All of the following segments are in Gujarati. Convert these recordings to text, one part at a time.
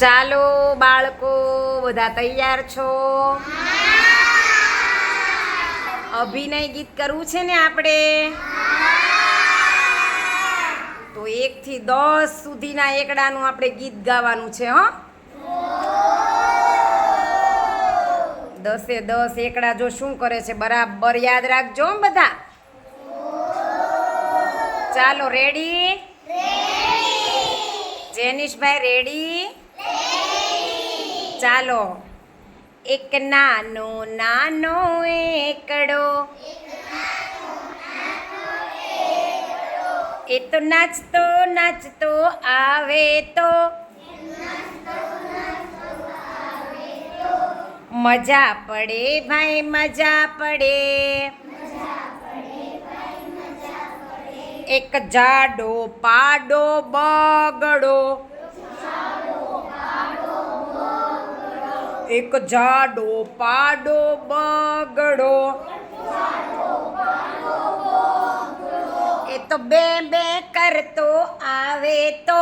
ચાલો બાળકો બધા તૈયાર છો? અભિનય ગીત કરવું છે ને આપણે? તો એક થી દસ સુધીના એકડાનું આપણે ગીત ગાવાનું છે હો. દસે દસ એકડા જો શું કરે છે બરાબર યાદ રાખજો બધા. ચાલો રેડી. જેનિશભાઈ રેડી? ચાલો. એક નાનો નાનો એકડો. એ તો નાચતો નાચતો આવે તો. મજા પડે ભાઈ, મજા પડે. એક જાડો પાડો બગડો. એક જાડો પાડો બગડો. એ તો બે બે કરતો આવે તો.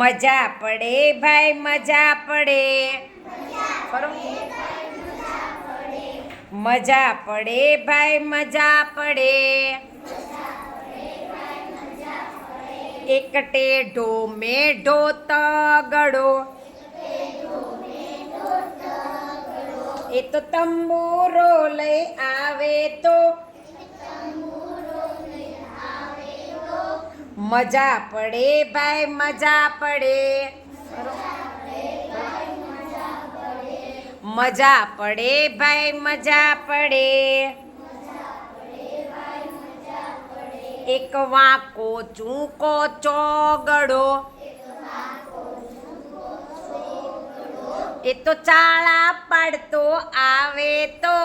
મજા પડે ભાઈ, મજા પડે. મજા પડે ભાઈ, મજા પડે. એક ટેઢો મેઢો તગડો એ તો તંબુરો લઈ આવે તો. મજા પડે ભાઈ, મજા પડે. મજા પડે ભાઈ, મજા પડે. એક વાંકો ચૂંકો ચોગડો. એ તો ચાળા પાડતો આવે તો.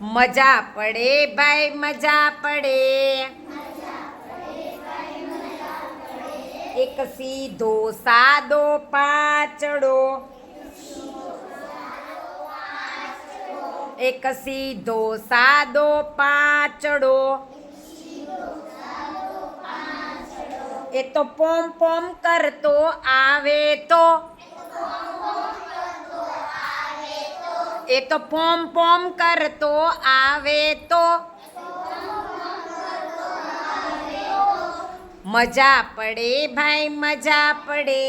મજા પડે ભાઈ, મજા પડે. એક સીધો સાદો પાચડો. એક સીધો સાદો પાચડો એ તો પોમ પોમ કરતો આવે તો એ તો પોમ પોમ કરતો આવે તો મજા પડે ભાઈ મજા પડે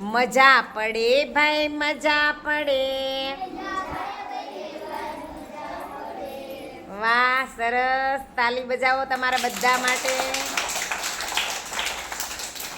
મજા પડે ભાઈ મજા પડે. વાહ સરસ. તાલી બજાવો તમારા બધા માટે.